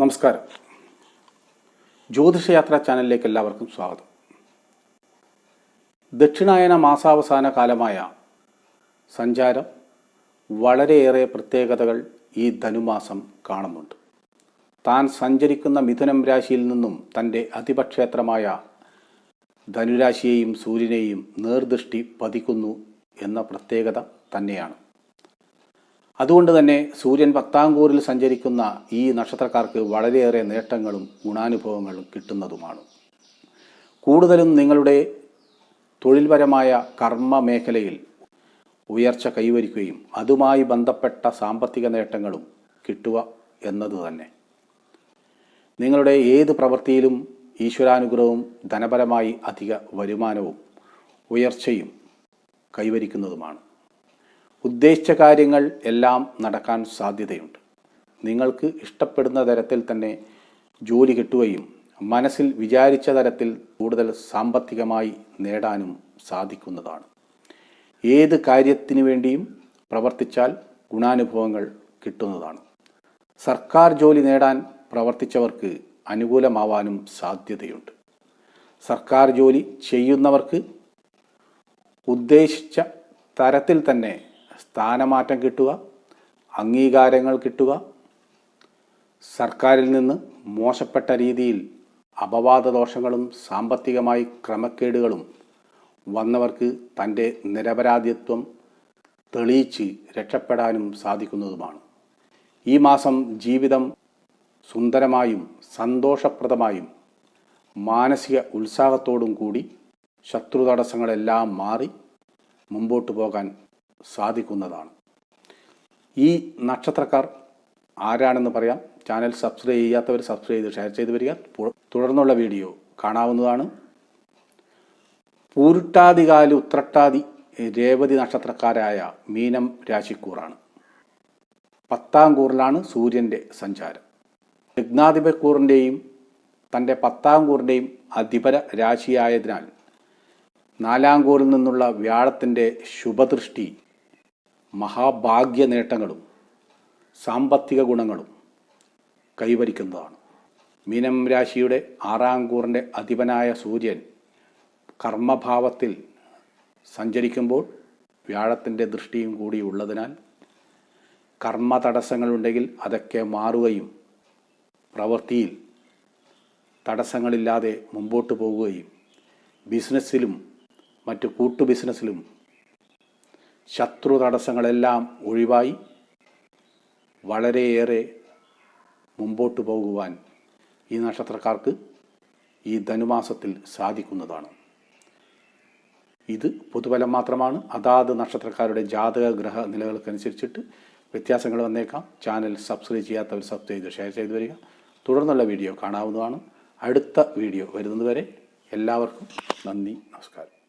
നമസ്കാരം. ജ്യോതിഷയാത്ര ചാനലിലേക്ക് എല്ലാവർക്കും സ്വാഗതം. ദക്ഷിണായന മാസാവസാന കാലമായ സഞ്ചാരം വളരെയേറെ പ്രത്യേകതകൾ ഈ ധനുമാസം കാണുന്നുണ്ട്. താൻ സഞ്ചരിക്കുന്ന മിഥുനം രാശിയിൽ നിന്നും തന്റെ അതിപക്ഷേത്രമായ ധനുരാശിയെയും സൂര്യനെയും നേർദൃഷ്ടി പതിക്കുന്നു എന്ന പ്രത്യേകത തന്നെയാണ്. അതുകൊണ്ട് തന്നെ സൂര്യൻ പത്താം കൂറിൽ സഞ്ചരിക്കുന്ന ഈ നക്ഷത്രക്കാർക്ക് വളരെയേറെ നേട്ടങ്ങളും ഗുണാനുഭവങ്ങളും കിട്ടുന്നതുമാണ്. കൂടുതലും നിങ്ങളുടെ തൊഴിൽപരമായ കർമ്മ മേഖലയിൽ ഉയർച്ച കൈവരിക്കുകയും അതുമായി ബന്ധപ്പെട്ട സാമ്പത്തിക നേട്ടങ്ങളും കിട്ടുക എന്നത് തന്നെ. നിങ്ങളുടെ ഏത് പ്രവൃത്തിയിലും ഈശ്വരാനുഗ്രഹവും ധനപരമായി അധിക വരുമാനവും ഉയർച്ചയും കൈവരിക്കുന്നതുമാണ്. ഉദ്ദേശിച്ച കാര്യങ്ങൾ എല്ലാം നടക്കാൻ സാധ്യതയുണ്ട്. നിങ്ങൾക്ക് ഇഷ്ടപ്പെടുന്ന തരത്തിൽ തന്നെ ജോലി കിട്ടുകയും മനസ്സിൽ വിചാരിച്ച തരത്തിൽ കൂടുതൽ സാമ്പത്തികമായി നേടാനും സാധിക്കുന്നതാണ്. ഏത് കാര്യത്തിനു വേണ്ടിയും പ്രവർത്തിച്ചാൽ ഗുണാനുഭവങ്ങൾ കിട്ടുന്നതാണ്. സർക്കാർ ജോലി നേടാൻ പ്രവർത്തിച്ചവർക്ക് അനുകൂലമാവാനും സാധ്യതയുണ്ട്. സർക്കാർ ജോലി ചെയ്യുന്നവർക്ക് ഉദ്ദേശിച്ച തരത്തിൽ തന്നെ സ്ഥാനമാറ്റം കിട്ടുക അംഗീകാരങ്ങൾ കിട്ടുക സർക്കാരിൽ നിന്ന് മോശപ്പെട്ട രീതിയിൽ അപവാദ ദോഷങ്ങളും സാമ്പത്തികമായി ക്രമക്കേടുകളും വന്നവർക്ക് തന്റെ നിരപരാധിത്വം തെളിയിച്ച് രക്ഷപ്പെടാനും സാധിക്കുന്നതുമാണ്. ഈ മാസം ജീവിതം സുന്ദരമായും സന്തോഷപ്രദമായും മാനസിക ഉത്സാഹത്തോടും കൂടി ശത്രു തടസ്സങ്ങളെല്ലാം മാറി മുമ്പോട്ട് പോകാൻ സാധിക്കുന്നതാണ്. ഈ നക്ഷത്രക്കാർ ആരാണെന്ന് പറയാം. ചാനൽ സബ്സ്ക്രൈബ് ചെയ്യാത്തവർ സബ്സ്ക്രൈബ് ചെയ്ത് ഷെയർ ചെയ്ത് വരിക. തുടർന്നുള്ള വീഡിയോ കാണാവുന്നതാണ്. പൂരുട്ടാതികാൽ ഉത്രട്ടാതി രേവതി നക്ഷത്രക്കാരായ മീനം രാശിക്കൂറാണ്. പത്താം കൂറിലാണ് സൂര്യന്റെ സഞ്ചാരം. ലഗ്നാധിപക്കൂറിന്റെയും തന്റെ പത്താം കൂറിന്റെയും അധിപര രാശിയായതിനാൽ നാലാം കൂറിൽ നിന്നുള്ള വ്യാഴത്തിന്റെ ശുഭദൃഷ്ടി മഹാഭാഗ്യ നേട്ടങ്ങളും സാമ്പത്തിക ഗുണങ്ങളും കൈവരിക്കുന്നതാണ്. മീനം രാശിയുടെ ആറാം കൂറിന്റെ അധിപനായ സൂര്യൻ കർമ്മഭാവത്തിൽ സഞ്ചരിക്കുമ്പോൾ വ്യാഴത്തിന്റെ ദൃഷ്ടിയും കൂടി ഉള്ളതിനാൽ കർമ്മ തടസ്സങ്ങളുണ്ടെങ്കിൽ അതൊക്കെ മാറുകയും പ്രവൃത്തിയിൽ തടസ്സങ്ങളില്ലാതെ മുമ്പോട്ട് പോവുകയും ബിസിനസ്സിലും മറ്റു കൂട്ടു ബിസിനസ്സിലും ശത്രു തടസ്സങ്ങളെല്ലാം ഒഴിവായി വളരെയേറെ മുമ്പോട്ട് പോകുവാൻ ഈ നക്ഷത്രക്കാർക്ക് ഈ ധനുമാസത്തിൽ സാധിക്കുന്നതാണ്. ഇത് പൊതുഫലം മാത്രമാണ്. അതാത് നക്ഷത്രക്കാരുടെ ജാതക ഗ്രഹ നിലകൾക്കനുസരിച്ചിട്ട് വ്യത്യാസങ്ങൾ വന്നേക്കാം. ചാനൽ സബ്സ്ക്രൈബ് ചെയ്യാത്തവർ സബ്സ്ക്രൈബ് ചെയ്ത് ഷെയർ ചെയ്ത് വരിക. തുടർന്നുള്ള വീഡിയോ കാണാവുന്നതാണ്. അടുത്ത വീഡിയോ വരുന്നതുവരെ എല്ലാവർക്കും നന്ദി നമസ്കാരം.